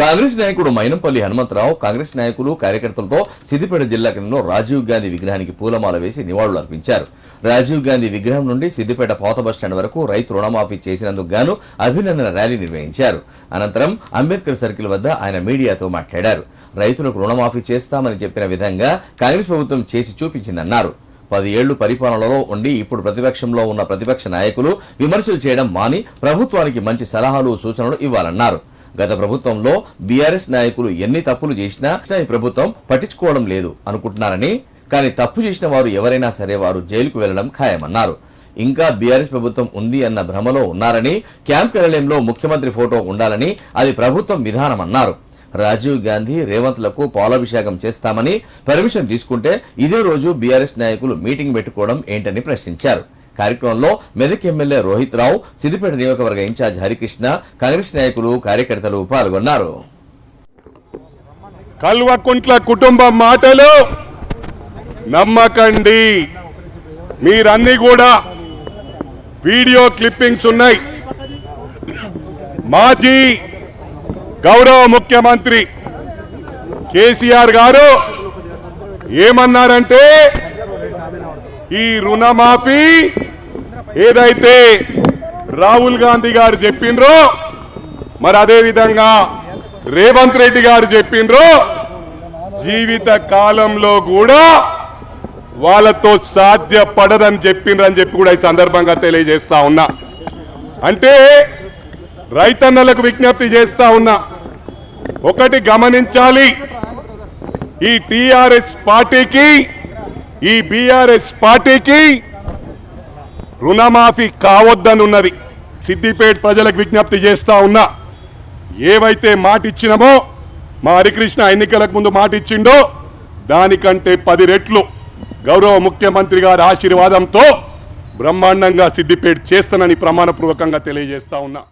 కాంగ్రెస్ నాయకుడు మైనంపల్లి హనుమంతరావు కాంగ్రెస్ నాయకులు కార్యకర్తలతో సిద్దిపేట జిల్లా కేంద్రంలో రాజీవ్ గాంధీ విగ్రహానికి పూలమాల వేసి నివాళులు అర్పించారు. రాజీవ్ గాంధీ విగ్రహం నుండి సిద్దిపేట పాత బస్టాండ్ వరకు రైతు రుణమాఫీ చేసినందుకు గాను అభినందన ర్యాలీ నిర్వహించారు. అనంతరం అంబేద్కర్ సర్కిల్ వద్ద ఆయన మీడియాతో మాట్లాడారు. రైతులకు రుణమాఫీ చేస్తామని చెప్పిన విధంగా కాంగ్రెస్ ప్రభుత్వం చేసి చూపించిందన్నారు. పది ఏళ్ళు పరిపాలనలో ఉండి ఇప్పుడు ప్రతిపక్షంలో ఉన్న ప్రతిపక్ష నాయకులు విమర్శలు చేయడం మాని ప్రభుత్వానికి మంచి సలహాలు సూచనలు ఇవ్వాలన్నారు. గత ప్రభుత్వంలో బీఆర్ఎస్ నాయకులు ఎన్ని తప్పులు చేసినా ఈ ప్రభుత్వం పట్టించుకోవడం లేదు అనుకుంటున్నారని కానీ తప్పు చేసిన వారు ఎవరైనా సరే వారు జైలుకు వెళ్ళడం ఖాయమన్నారు. ఇంకా బీఆర్ఎస్ ప్రభుత్వం ఉంది అన్న భ్రమలో ఉన్నారని క్యాంప్ కార్యాలయంలో ముఖ్యమంత్రి ఫోటో ఉండాలని అది ప్రభుత్వం విధానమన్నారు రాజీవ్ గాంధీ రేవంత్లకు పాలాభిషేకం చేస్తామని పర్మిషన్ తీసుకుంటే ఇదే రోజు బీఆర్ఎస్ నాయకులు మీటింగ్ పెట్టుకోవడం ఏంటని ప్రశ్నించారు. కార్యక్రమంలో మెదక్ ఎమ్మెల్యే రోహిత్ రావు సిద్దిపేట నియోజకవర్గ ఇన్ఛార్జ్ హరికృష్ణ కాంగ్రెస్ నాయకులు కార్యకర్తలు పాల్గొన్నారు. కల్వకుంట్ల కుటుంబం మాటలు నమ్మకండి. మీరన్నీ కూడా వీడియో క్లిప్పింగ్స్ ఉన్నాయి. మాజీ గౌరవ ముఖ్యమంత్రి కేసీఆర్ గారు ఏమన్నారంటే ఈ రుణమాఫీ ఏదైతే రాహుల్ గాంధీ గారు చెప్పిండ్రో మరి అదే విధంగా రేవంత్ రెడ్డి గారు చెప్పిండ్రో జీవిత కాలంలో కూడా వాళ్ళతో సాధ్యపడదని చెప్పిండ్రని చెప్పి కూడా ఈ సందర్భంగా తెలియజేస్తా ఉన్నా. అంటే రైతన్నలకు విజ్ఞప్తి చేస్తా ఉన్నా ఒకటి గమనించాలి ఈ టిఆర్ఎస్ పార్టీకి ఈ బీఆర్ఎస్ పార్టీకి రుణమాఫీ కావద్దని ఉన్నది సిద్దిపేట ప్రజలకు విజ్ఞప్తి చేస్తా ఉన్నా. ఏవైతే మాట ఇచ్చినామో మా హరికృష్ణ ఎన్నికలకు ముందు మాట ఇచ్చిండో దానికంటే పది రెట్లు గౌరవ ముఖ్యమంత్రి గారి ఆశీర్వాదంతో బ్రహ్మాండంగా సిద్దిపేట చేస్తానని ప్రమాణపూర్వకంగా తెలియజేస్తా ఉన్నా.